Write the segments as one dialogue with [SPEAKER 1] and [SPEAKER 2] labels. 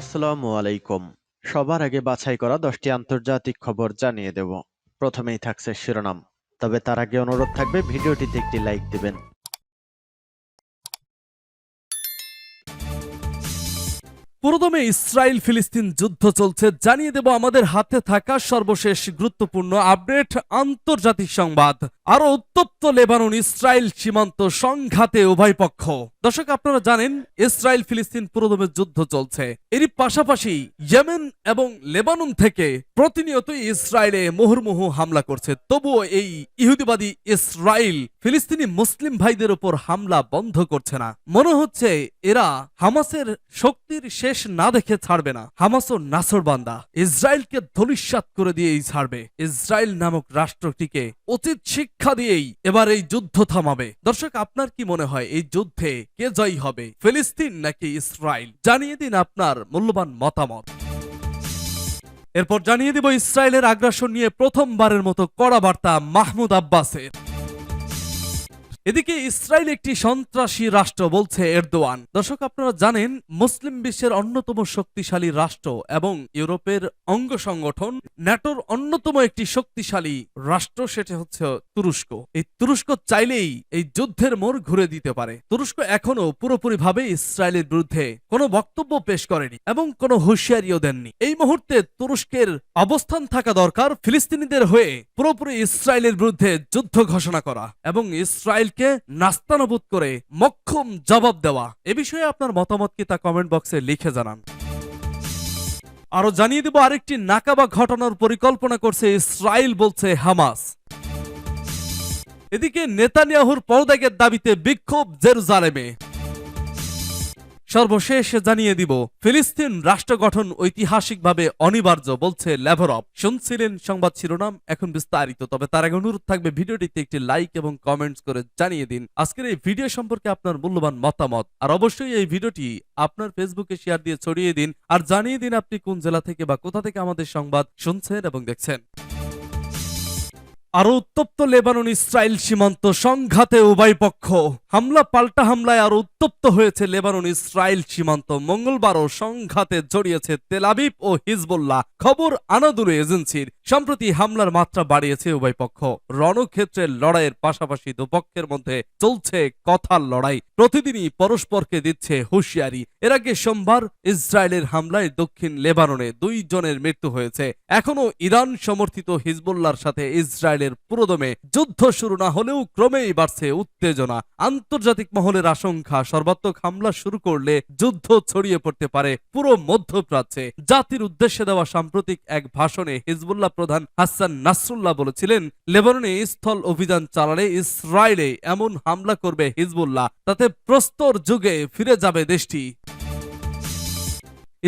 [SPEAKER 1] আসসালামু আলাইকুম সবার আগে বাছাই করা দশটি আন্তর্জাতিক খবর জানিয়ে দেব প্রথমেই থাকছে শিরোনাম তবে তার আগে অনুরোধ থাকবে ভিডিওটিতে একটি লাইক দেবেন
[SPEAKER 2] প্রথমে ইসরায়েল ফিলিস্তিন যুদ্ধ চলছে জানিয়ে দেব আমাদের হাতে থাকা সর্বশেষ গুরুত্বপূর্ণ আপডেট আন্তর্জাতিক সংবাদ আরও উত্তপ্ত লেবানন ইসরায়েল সীমান্ত সংঘাতে উভয় পক্ষ দর্শক আপনারা জানেন ইসরায়েল ফিলিস্তিন পুরোদমের যুদ্ধ চলছে এরই পাশাপাশি ইয়েমেন এবং লেবানন থেকে প্রতিনিয়ত ইসরায়েলে মুহুর্মুহু হামলা করছে তবুও এই ইহুদিবাদী ইসরায়েল ফিলিস্তিনি মুসলিম ভাইদের উপর হামলা বন্ধ করছে না মনে হচ্ছে এরা হামাসের শক্তির শেষ না দেখে ছাড়বে না হামাস ও নাসর বান্দা ইসরায়েলকে ধলিস্বাত করে দিয়েই ছাড়বে ইসরায়েল নামক রাষ্ট্রটিকে উচিত শিক্ষা দিয়েই এবার এই যুদ্ধ থামাবে দর্শক আপনার কি মনে হয় এই যুদ্ধে কে জয়ী হবে ফিলিস্তিন নাকি ইসরায়েল জানিয়ে দিন আপনার মূল্যবান মতামত এরপর জানিয়ে দেব ইসরায়েলের আগ্রাসন নিয়ে প্রথমবারের মতো কড়া বার্তা মাহমুদ আব্বাসের এদিকে ইসরায়েল একটি সন্ত্রাসী রাষ্ট্র বলছে এরদোয়ান দর্শক আপনারা জানেন মুসলিম বিশ্বের অন্যতম শক্তিশালী রাষ্ট্র এবং ইউরোপের অঙ্গ সংগঠন ন্যাটোর অন্যতম একটি শক্তিশালী রাষ্ট্র সেটি হচ্ছে তুরস্ক এই তুরস্ক চাইলেই এই যুদ্ধের মোড় ঘুরে দিতে পারে তুরস্ক এখনো পুরোপুরিভাবে ইসরায়েলের বিরুদ্ধে কোনো বক্তব্য পেশ করেনি এবং কোনো হুঁশিয়ারিও দেননি এই মুহূর্তে তুরস্কের অবস্থান থাকা দরকার ফিলিস্তিনিদের হয়ে পুরোপুরি ইসরায়েলের বিরুদ্ধে যুদ্ধ ঘোষণা করা এবং ইসরায়েল তাদেরকে নাস্তানবুত করে মক্ষম জবাব দেওয়া এ বিষয়ে আপনার মতামত কি তা কমেন্ট বক্সে লিখে জানান আরো জানিয়ে দেব আরেকটি নাকাবা ঘটনার পরিকল্পনা করছে ইসরায়েল বলছে হামাস এদিকে নেতানিয়াহুর পদত্যাগের দাবিতে বিক্ষোভ জেরুজালেমে সর্বশেষ জানিয়ে দিব ফিলিস্তিন রাষ্ট্র গঠন ঐতিহাসিকভাবে অনিবার্য বলছে লেভরপ শুনছিলেন সংবাদ শিরোনাম এখন বিস্তারিত তবে তার আগে অনুরোধ থাকবে ভিডিওটিতে একটি লাইক এবং কমেন্টস করে জানিয়ে দিন আজকের এই ভিডিও সম্পর্কে আপনার মূল্যবান মতামত আর অবশ্যই এই ভিডিওটি আপনার ফেসবুকে শেয়ার দিয়ে ছড়িয়ে দিন আর জানিয়ে দিন আপনি কোন জেলা থেকে বা কোথা থেকে আমাদের সংবাদ শুনছেন এবং দেখছেন আরো উত্তপ্ত লেবানন ইসরায়েল সীমান্ত সংঘাতে উভয় পক্ষ হামলা পাল্টা হামলায় আরো উত্তপ্ত হয়েছে লেবানন ইসরায়েল সীমান্ত মঙ্গলবারও সংঘাতে জড়িয়েছে তেলাবিব ও হিজবুল্লাহ খবর আনাদুরু এজেন্সির সম্প্রতি হামলার মাত্রা বাড়িয়েছে উভয় পক্ষ রণক্ষেত্রের লড়াইয়ের পাশাপাশি দুপক্ষের মধ্যে চলছে কথার লড়াই প্রতিদিনই পরস্পরকে দিচ্ছে হুঁশিয়ারি এর আগে সোমবার ইসরায়েলের হামলায় দক্ষিণ লেবাননে দুই জনের মৃত্যু হয়েছে এখনও ইরান সমর্থিত হিজবুল্লার সাথে ইসরায়েলের ইরানের পুরোদমে যুদ্ধ শুরু না হলেও ক্রমেই বাড়ছে উত্তেজনা আন্তর্জাতিক মহলের আশঙ্কা সর্বাত্মক হামলা শুরু করলে যুদ্ধ ছড়িয়ে পড়তে পারে পুরো মধ্যপ্রাচ্যে জাতির উদ্দেশ্যে দেওয়া সাম্প্রতিক এক ভাষণে হিজবুল্লাহ প্রধান হাসান নাসরুল্লাহ বলেছিলেন লেবাননে স্থল অভিযান চালালে ইসরায়েলে এমন হামলা করবে হিজবুল্লাহ তাতে প্রস্তর যুগে ফিরে যাবে দেশটি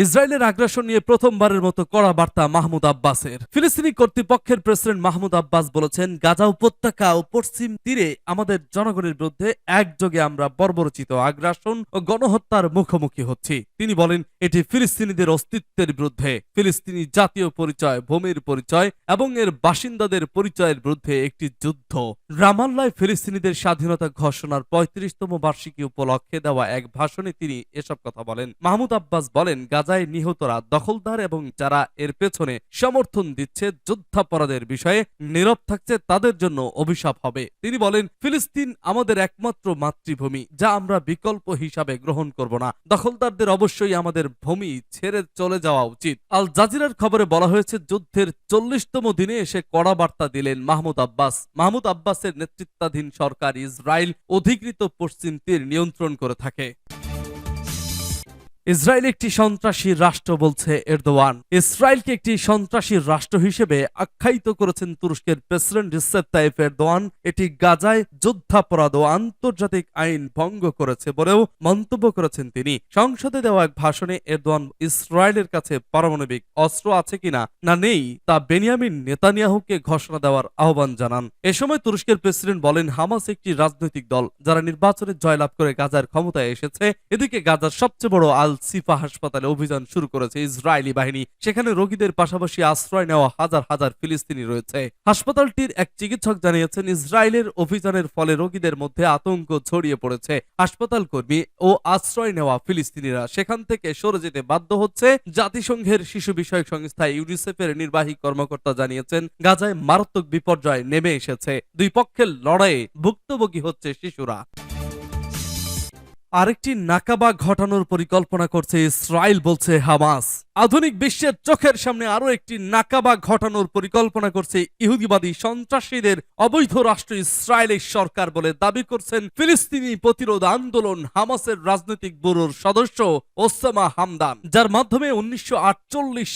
[SPEAKER 2] ইসরায়েলের আগ্রাসন নিয়ে প্রথমবারের মতো কড়া বার্তা মাহমুদ আব্বাসের ফিলিস্তিনি কর্তৃপক্ষের প্রেসিডেন্ট মাহমুদ আব্বাস বলেছেন গাজা উপত্যকা ও পশ্চিম তীরে আমাদের জনগণের বিরুদ্ধে একযোগে আমরা বর্বরচিত আগ্রাসন ও গণহত্যার মুখোমুখি হচ্ছি তিনি বলেন এটি ফিলিস্তিনিদের অস্তিত্বের বিরুদ্ধে ফিলিস্তিনি জাতীয় পরিচয় ভূমির পরিচয় এবং এর বাসিন্দাদের পরিচয়ের বিরুদ্ধে একটি যুদ্ধ রামাল্লায় ফিলিস্তিনিদের স্বাধীনতা ঘোষণার পঁয়ত্রিশতম বার্ষিকী উপলক্ষে দেওয়া এক ভাষণে তিনি এসব কথা বলেন মাহমুদ আব্বাস বলেন গাজা গাজায় নিহতরা দখলদার এবং যারা এর পেছনে সমর্থন দিচ্ছে যুদ্ধাপরাধের বিষয়ে নীরব থাকছে তাদের জন্য অভিশাপ হবে তিনি বলেন ফিলিস্তিন আমাদের একমাত্র মাতৃভূমি যা আমরা বিকল্প হিসাবে গ্রহণ করব না দখলদারদের অবশ্যই আমাদের ভূমি ছেড়ে চলে যাওয়া উচিত আল জাজিরার খবরে বলা হয়েছে যুদ্ধের চল্লিশতম দিনে এসে কড়া বার্তা দিলেন মাহমুদ আব্বাস মাহমুদ আব্বাসের নেতৃত্বাধীন সরকার ইসরায়েল অধিকৃত পশ্চিম তীর নিয়ন্ত্রণ করে থাকে ইসরায়েল একটি সন্ত্রাসী রাষ্ট্র বলছে এরদোয়ান ইসরায়েলকে একটি সন্ত্রাসী রাষ্ট্র হিসেবে আখ্যায়িত করেছেন তুরস্কের প্রেসিডেন্ট রিসেপ তাইফ এরদোয়ান এটি গাজায় যুদ্ধাপরাধ ও আন্তর্জাতিক আইন ভঙ্গ করেছে বলেও মন্তব্য করেছেন তিনি সংসদে দেওয়া এক ভাষণে এরদোয়ান ইসরায়েলের কাছে পারমাণবিক অস্ত্র আছে কিনা না নেই তা বেনিয়ামিন নেতানিয়াহুকে ঘোষণা দেওয়ার আহ্বান জানান এ সময় তুরস্কের প্রেসিডেন্ট বলেন হামাস একটি রাজনৈতিক দল যারা নির্বাচনে জয়লাভ করে গাজার ক্ষমতায় এসেছে এদিকে গাজার সবচেয়ে বড় আল সিফা হাসপাতালে অভিযান শুরু করেছে ইসরায়েলি বাহিনী সেখানে রোগীদের পাশাপাশি আশ্রয় নেওয়া হাজার হাজার ফিলিস্তিনি রয়েছে হাসপাতালটির এক চিকিৎসক জানিয়েছেন ইসরায়েলের অভিযানের ফলে রোগীদের মধ্যে আতঙ্ক ছড়িয়ে পড়েছে হাসপাতাল কর্মী ও আশ্রয় নেওয়া ফিলিস্তিনিরা সেখান থেকে সরে যেতে বাধ্য হচ্ছে জাতিসংঘের শিশু বিষয়ক সংস্থা ইউনিসেফের নির্বাহী কর্মকর্তা জানিয়েছেন গাজায় মারাত্মক বিপর্যয় নেমে এসেছে দুই পক্ষের লড়াইয়ে ভুক্তভোগী হচ্ছে শিশুরা আরেকটি নাকাবা ঘটানোর পরিকল্পনা করছে ইসরায়েল বলছে হামাস আধুনিক বিশ্বের চোখের সামনে আরও একটি নাকাবা ঘটানোর পরিকল্পনা করছে ইহুদিবাদী সন্ত্রাসীদের অবৈধ রাষ্ট্র ইসরায়েলের সরকার বলে দাবি করছেন ফিলিস্তিনি প্রতিরোধ আন্দোলন হামাসের রাজনৈতিক ব্যুরোর সদস্য ওসামা হামদান যার মাধ্যমে উনিশশো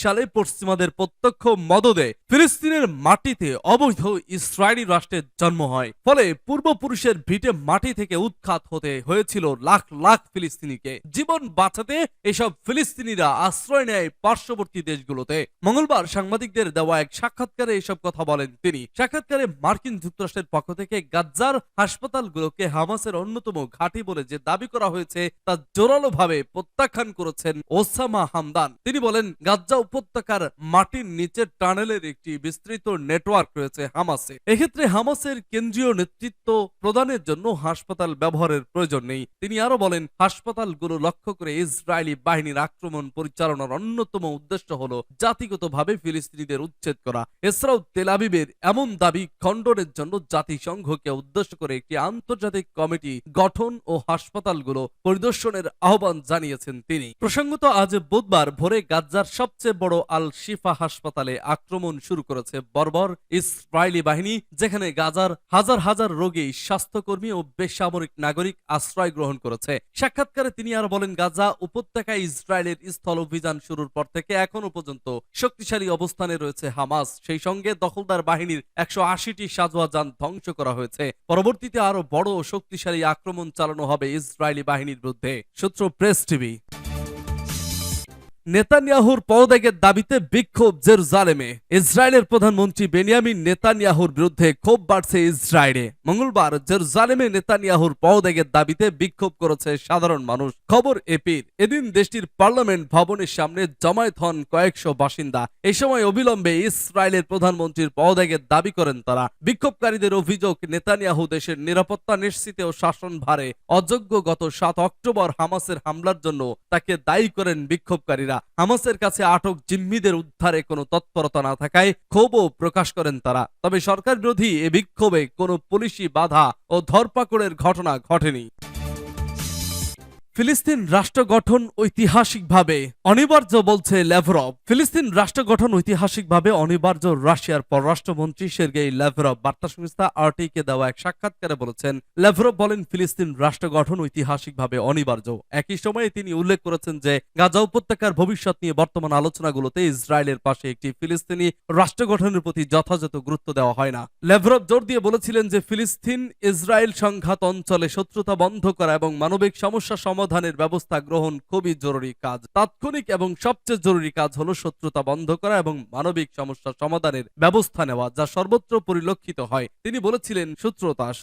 [SPEAKER 2] সালে পশ্চিমাদের প্রত্যক্ষ মদদে ফিলিস্তিনের মাটিতে অবৈধ ইসরায়েলি রাষ্ট্রের জন্ম হয় ফলে পূর্বপুরুষের ভিটে মাটি থেকে উৎখাত হতে হয়েছিল লাখ লাখ ফিলিস্তিনিকে জীবন বাঁচাতে এসব ফিলিস্তিনিরা আশ্রয় নেয় পার্শ্ববর্তী দেশগুলোতে মঙ্গলবার সাংবাদিকদের দেওয়া এক সাক্ষাৎকারে এসব কথা বলেন তিনি সাক্ষাৎকারে মার্কিন যুক্তরাষ্ট্রের পক্ষ থেকে গাজ্জার হাসপাতালগুলোকে হামাসের অন্যতম ঘাঁটি বলে যে দাবি করা হয়েছে তা জোরালোভাবে প্রত্যাখ্যান করেছেন ওসামা হামদান তিনি বলেন গাজ্জা উপত্যকার মাটির নিচের টানেলের একটি বিস্তৃত নেটওয়ার্ক রয়েছে হামাসে এক্ষেত্রে হামাসের কেন্দ্রীয় নেতৃত্ব প্রদানের জন্য হাসপাতাল ব্যবহারের প্রয়োজন নেই তিনি আরো বলেন হাসপাতালগুলো লক্ষ্য করে ইসরায়েলি বাহিনীর আক্রমণ পরিচালনার অন্য অন্যতম উদ্দেশ্য হল জাতিগতভাবে ফিলিস্তিনিদের উচ্ছেদ করা এছাড়াও তেলাবিবের এমন দাবি খণ্ডনের জন্য জাতিসংঘকে উদ্দেশ্য করে একটি আন্তর্জাতিক কমিটি গঠন ও হাসপাতালগুলো পরিদর্শনের আহ্বান জানিয়েছেন তিনি প্রসঙ্গত আজ বুধবার ভোরে গাজ্জার সবচেয়ে বড় আল শিফা হাসপাতালে আক্রমণ শুরু করেছে বর্বর ইসরায়েলি বাহিনী যেখানে গাজার হাজার হাজার রোগী স্বাস্থ্যকর্মী ও বেসামরিক নাগরিক আশ্রয় গ্রহণ করেছে সাক্ষাৎকারে তিনি আর বলেন গাজা উপত্যকায় ইসরায়েলের স্থল অভিযান শুরু শুরুর পর থেকে এখনো পর্যন্ত শক্তিশালী অবস্থানে রয়েছে হামাস সেই সঙ্গে দখলদার বাহিনীর একশো আশিটি সাজোয়া যান ধ্বংস করা হয়েছে পরবর্তীতে আরো বড় শক্তিশালী আক্রমণ চালানো হবে ইসরায়েলি বাহিনীর বিরুদ্ধে সূত্র প্রেস টিভি নেতানিয়াহুর পদত্যাগের দাবিতে বিক্ষোভ জেরুজালেমে ইসরায়েলের প্রধানমন্ত্রী বেনিয়ামিন নেতানিয়াহুর বিরুদ্ধে ক্ষোভ বাড়ছে ইসরায়েলে মঙ্গলবার জেরুজালেমে নেতানিয়াহুর পদত্যাগের দাবিতে বিক্ষোভ করেছে সাধারণ মানুষ খবর এপির এদিন দেশটির পার্লামেন্ট ভবনের সামনে জমায়েত হন কয়েকশো বাসিন্দা এ সময় অবিলম্বে ইসরায়েলের প্রধানমন্ত্রীর পদত্যাগের দাবি করেন তারা বিক্ষোভকারীদের অভিযোগ নেতানিয়াহু দেশের নিরাপত্তা নিশ্চিত ও শাসন ভারে অযোগ্য গত সাত অক্টোবর হামাসের হামলার জন্য তাকে দায়ী করেন বিক্ষোভকারীরা সন্ত্রাসীরা হামাসের কাছে আটক জিম্মিদের উদ্ধারে কোনো তৎপরতা না থাকায় ক্ষোভও প্রকাশ করেন তারা তবে সরকার বিরোধী এ বিক্ষোভে কোনো পুলিশি বাধা ও ধরপাকড়ের ঘটনা ঘটেনি ফিলিস্তিন রাষ্ট্র গঠন ঐতিহাসিকভাবে অনিবার্য বলছে ল্যাভরব ফিলিস্তিন রাষ্ট্র গঠন ঐতিহাসিকভাবে অনিবার্য রাশিয়ার পররাষ্ট্রমন্ত্রী সের্গেই ল্যাভরব বার্তা সংস্থা আরটিকে দেওয়া এক সাক্ষাৎকারে বলেছেন ল্যাভরব বলেন ফিলিস্তিন রাষ্ট্র গঠন ঐতিহাসিকভাবে অনিবার্য একই সময়ে তিনি উল্লেখ করেছেন যে গাজা উপত্যকার ভবিষ্যৎ নিয়ে বর্তমান আলোচনাগুলোতে ইসরায়েলের পাশে একটি ফিলিস্তিনি রাষ্ট্র গঠনের প্রতি যথাযথ গুরুত্ব দেওয়া হয় না ল্যাভরব জোর দিয়ে বলেছিলেন যে ফিলিস্তিন ইসরায়েল সংঘাত অঞ্চলে শত্রুতা বন্ধ করা এবং মানবিক সমস্যা সমাধান সমাধানের ব্যবস্থা গ্রহণ খুবই জরুরি কাজ তাৎক্ষণিক এবং সবচেয়ে জরুরি কাজ হলো শত্রুতা বন্ধ করা এবং মানবিক সমস্যা সমাধানের ব্যবস্থা নেওয়া যা সর্বত্র পরিলক্ষিত হয় তিনি বলেছিলেন সূত্রতাস